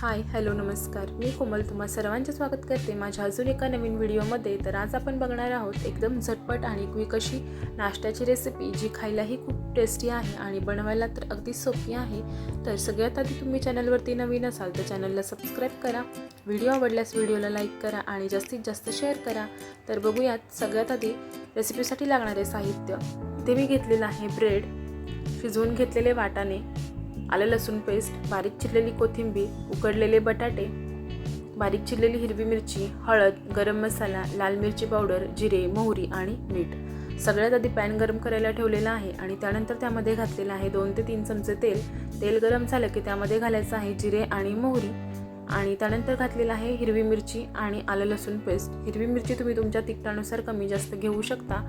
Hi hello नमस्कार. मी कोमल तुम्हा सर्वांचे स्वागत करते माझ्या अजून एका नवीन व्हिडिओमध्ये. तर आज आपण बघणार आहोत एकदम झटपट आणि क्विक अशी नाश्त्याची रेसिपी जी खायलाही खूप टेस्टी आहे आणि बनवायला तर अगदी सोपी आहे. तर सगळ्यात आधी तुम्ही चॅनलवरती नवीन असाल तर चॅनलला सबस्क्राईब करा. व्हिडिओ आवडल्यास व्हिडिओला लाईक करा आणि जास्तीत जास्त शेअर करा. तर बघूयात सगळ्यात आधी रेसिपीसाठी लागणारे साहित्य. ते मी घेतलेलं आहे ब्रेड शिजवून घेतलेले वाटाणे. आलं लसूण पेस्ट बारीक चिरलेली कोथिंबीर उकडलेले बटाटे बारीक चिरलेली हिरवी मिरची हळद गरम मसाला लाल मिरची पावडर जिरे मोहरी आणि मीठ. सगळ्यात आधी पॅन गरम करायला ठेवलेला आहे आणि त्यानंतर त्यामध्ये घातलेलं आहे दोन ते तीन चमचे तेल. तेल गरम झालं की त्यामध्ये घालायचं आहे जिरे आणि मोहरी. आणि त्यानंतर घातलेलं आहे हिरवी मिरची आणि आलं लसूण पेस्ट. हिरवी मिरची तुम्ही तुमच्या तिखटानुसार कमी जास्त घेऊ शकता.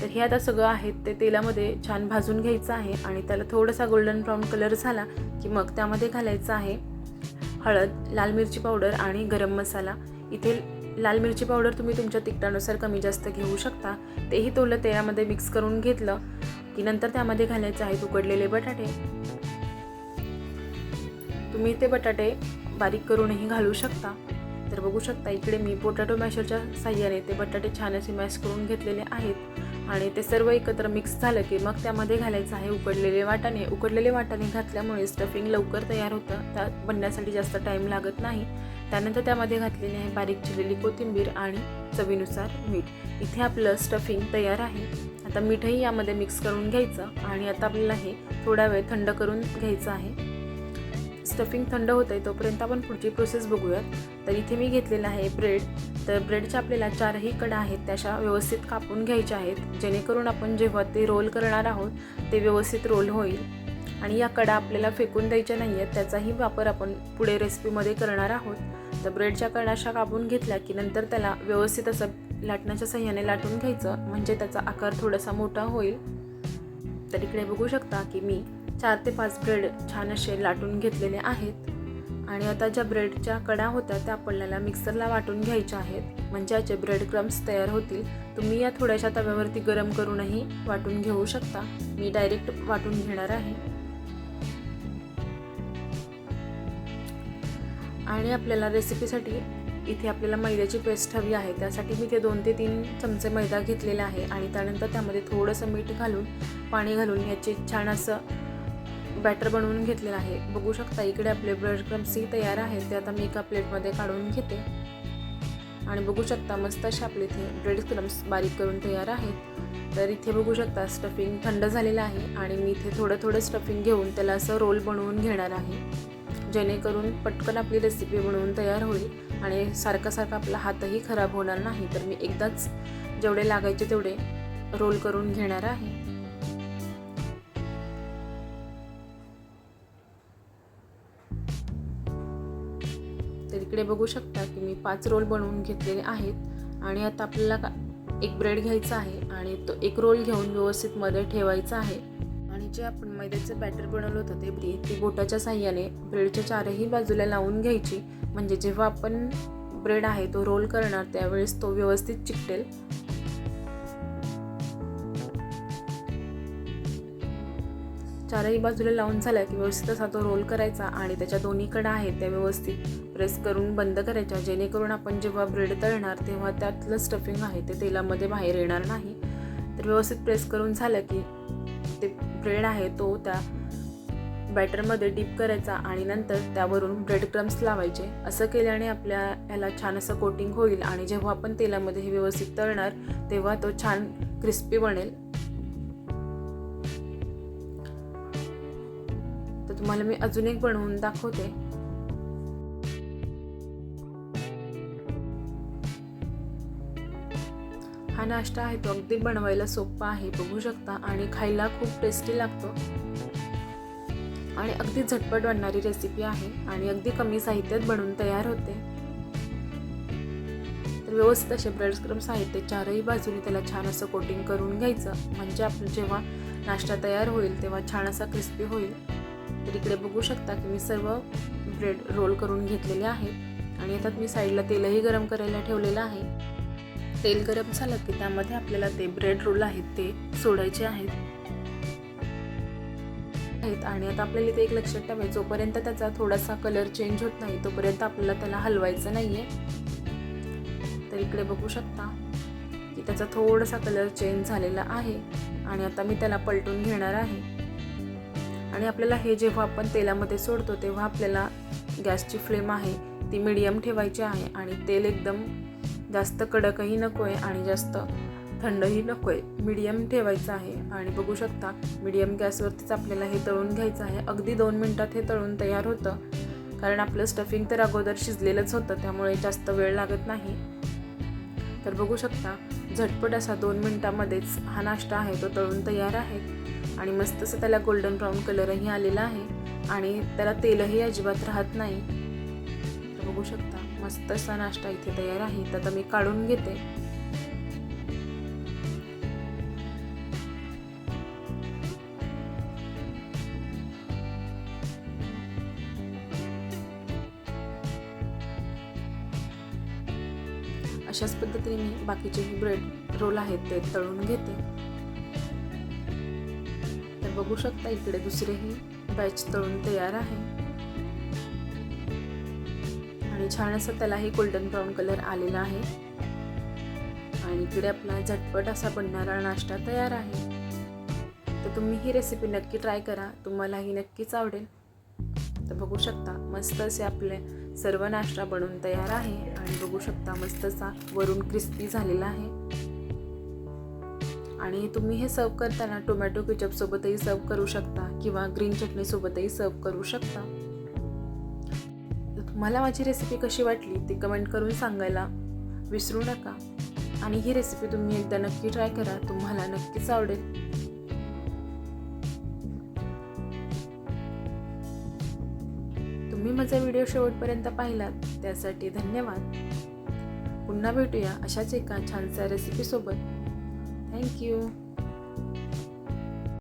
तर हे आता सगळं आहे ते तेलामध्ये छान भाजून घ्यायचं आहे आणि त्याला थोडासा गोल्डन ब्राऊन कलर झाला की मग त्यामध्ये घालायचं आहे हळद लाल मिरची पावडर आणि गरम मसाला. इथे लाल मिरची पावडर तुम्ही तुमच्या तिखटानुसार कमी जास्त घेऊ शकता. तेही तोलं तेलामध्ये मिक्स करून घेतलं की नंतर त्यामध्ये घालायचं आहे उकडलेले बटाटे. तुम्ही ते बटाटे बारीक करूनही घालू शकता. तर बघू शकता इकडे मी पोटॅटो मॅशरच्या साह्याने ते बटाटे छान असे मॅश करून घेतलेले आहेत. आणि ते सर्व एकत्र मिक्स झालं की मग त्यामध्ये घालायचं आहे उकडलेले वाटाणे. उकडलेले वाटाणे घातल्यामुळे स्टफिंग लवकर तयार होतं. त्या बनण्यासाठी जास्त टाईम लागत नाही. त्यानंतर त्यामध्ये घातलेली आहे बारीक चिरलेली कोथिंबीर आणि चवीनुसार मीठ. इथे आपलं स्टफिंग तयार आहे. आता मीठही यामध्ये मिक्स करून घ्यायचं. आणि आता आपल्याला हे थोडा वेळ थंड करून घ्यायचं आहे. स्टफिंग थंड होत आहे तोपर्यंत आपण पुढची प्रोसेस बघूयात. तर इथे मी घेतलेला आहे ब्रेड तर ब्रेडच्या आपल्याला चारही कडा आहेत त्याशा व्यवस्थित कापून घ्यायच्या आहेत. जेणेकरून आपण जेव्हा ते रोल करणार आहोत ते व्यवस्थित रोल होईल. आणि या कडा आपल्याला फेकून द्यायच्या नाही आहेत त्याचाही वापर आपण पुढे रेसिपीमध्ये करणार आहोत. तर ब्रेडच्या कडा अशा कापून घेतल्या की नंतर त्याला व्यवस्थित असं लाटण्याच्या सहाय्याने लाटून घ्यायचं. म्हणजे त्याचा आकार थोडासा मोठा होईल. तर इकडे बघू शकता की मी चार ते पाच ब्रेड छान असे लाटून घेतलेले आहेत. आणि आता ज्या ब्रेडच्या कडा होत्या त्या आपल्याला मिक्सरला वाटून घ्यायच्या आहेत. म्हणजे याचे ब्रेड क्रम्स तयार होतील. तुम्ही या थोड्याशा तव्यावरती गरम करूनही वाटून घेऊ शकता. मी डायरेक्ट वाटून घेणार आहे. आणि आपल्याला रेसिपीसाठी इथे आपल्याला मैद्याची पेस्ट हवी आहे. त्यासाठी मी ते दोन ते तीन चमचे मैदा घेतलेला आहे. आणि त्यानंतर त्यामध्ये थोडंसं मीठ घालून पाणी घालून याचे छान असं बॅटर बनवून घेतलेलं आहे. बघू शकता इकडे आपले ब्रेड क्रम्सही तयार आहेत. ते आता मी एका प्लेटमध्ये काढून घेते. आणि बघू शकता मस्त असे आपले इथे ब्रेड क्रम्स बारीक करून तयार आहेत. तर इथे बघू शकता स्टफिंग थंड झालेलं आहे. आणि मी इथे थोडं थोडं स्टफिंग घेऊन त्याला असं रोल बनवून घेणार आहे. जेणेकरून पटकन आपली रेसिपी बनवून तयार होईल. आणि सारखा सारखा आपला हातही खराब होणार नाही. तर मी एकदाच जेवढे लागायचे तेवढे रोल करून घेणार आहे. इकडे बघू शकता की मी पाच रोल बनवून घेतलेले आहेत. आणि आता आपल्याला का एक ब्रेड घ्यायचा आहे आणि तो एक रोल घेऊन व्यवस्थित मध्ये ठेवायचा आहे. आणि जे आपण मैद्याचं बॅटर बनवलं होतं ते ब्रेड ती बोटाच्या साह्याने ब्रेडच्या चारही बाजूला लावून घ्यायची. म्हणजे जेव्हा आपण ब्रेड आहे तो रोल करणार त्यावेळेस तो व्यवस्थित चिकटेल. चारही बाजूला लावून झाला की व्यवस्थित असा तो रोल करायचा आणि त्याच्या दोन्ही कडा आहेत त्या व्यवस्थित. प्रेस करून बंद करायच्या जेणेकरून आपण जेव्हा ब्रेड तळणार तेव्हा त्यातलं स्टफिंग आहे ते तेलामध्ये बाहेर येणार नाही. तर व्यवस्थित प्रेस करून झालं की ते ब्रेड आहे तो त्या बॅटरमध्ये डीप करायचा आणि नंतर त्यावरून ब्रेड क्रम्स लावायचे. असं केल्याने आपल्या ह्याला छान असं कोटिंग होईल आणि जेव्हा आपण तेलामध्ये हे व्यवस्थित तळणार तेव्हा तो छान क्रिस्पी बनेल. तर तुम्हाला मी अजून एक बनवून दाखवते. नाश्ता आहे तो अगदी बनवायला सोपा आहे बघू शकता. आणि खायला खूप टेस्टी लागतो. आणि अगदी झटपट बनणारी रेसिपी आहे. आणि अगदी कमी साहित्यात बनवून तयार होते. तर व्यवस्थित असे ब्रेडस्क्रम साहित्य चारही बाजूने त्याला छान असं कोटिंग करून घ्यायचं. म्हणजे आपलं जेव्हा नाश्ता तयार होईल तेव्हा छान असा क्रिस्पी होईल. तर इकडे बघू शकता की मी सर्व ब्रेड रोल करून घेतलेले आहेत. आणि आता मी साईडला तेलही गरम करायला ठेवलेलं आहे. तेल गरम झालं की त्यामध्ये आपल्याला ते ब्रेड रोल आहेत ते सोडायचे आहेत. आहेत आणि आता आपल्याला इथे एक लक्षात ठेवायचं जोपर्यंत त्याचा थोडासा कलर चेंज होत नाही तोपर्यंत आपल्याला त्याला हलवायचं नाही आहे तर इकडे बघू शकता की त्याचा थोडासा कलर चेंज झालेला आहे आणि आता मी त्याला पलटून घेणार आहे. आणि आपल्याला हे जेव्हा आपण तेलामध्ये सोडतो तेव्हा आपल्याला गॅसची फ्लेम आहे ती मिडियम ठेवायची आहे आणि तेल एकदम जास्त कडकही नको आहे आणि जास्त थंडही नको आहे मीडियम ठेवायचं आहे. आणि बघू शकता मिडियम गॅसवरतीच आपल्याला हे तळून घ्यायचं आहे. अगदी दोन मिनटात हे तळून तयार होतं. कारण आपलं स्टफिंग तर अगोदर शिजलेलंच होतं. त्यामुळे जास्त वेळ लागत नाही. तर बघू शकता झटपट असा दोन मिनटामध्येच हा नाश्ता आहे. तो तळून तयार आहे. आणि मस्त असं त्याला गोल्डन ब्राऊन कलरही आलेला आहे. आणि त्याला तेलही अजिबात राहत नाही. तर बघू शकता मस्त असा नाश्ता इथे तयार आहे तर आता मी काढून घेते. अशाच पद्धतीने मी बाकीचे जे ब्रेड रोल आहेत ते तळून घेते. तर बघू शकता इकडे दुसरेही बॅच तळून तयार आहे. आणि छान असं त्यालाही गोल्डन ब्राऊन कलर आलेला आहे. आणि इकडे आपला झटपट असा बनणारा नाश्ता तयार आहे. तर तुम्ही ही रेसिपी नक्की ट्राय करा. तुम्हालाही नक्कीच आवडेल. तर बघू शकता मस्त असे आपले सर्व नाश्ता बनवून तयार आहे. आणि बघू शकता मस्त असा वरून क्रिस्पी झालेला आहे. आणि तुम्ही हे सर्व करताना टोमॅटो केचपसोबतही सर्व करू शकता किंवा ग्रीन चटणीसोबतही सर्व करू शकता. मला माझी रेसिपी कशी वाटली ती कमेंट करून सांगायला विसरू नका. आणि ही रेसिपी तुम्ही एकदा नक्की ट्राय करा तुम्हाला नक्कीच आवडेल. तुम्ही माझा व्हिडिओ शेवटपर्यंत पाहिलात त्यासाठी धन्यवाद. पुन्हा भेटूया अशाच एका छानशा रेसिपीसोबत थँक्यू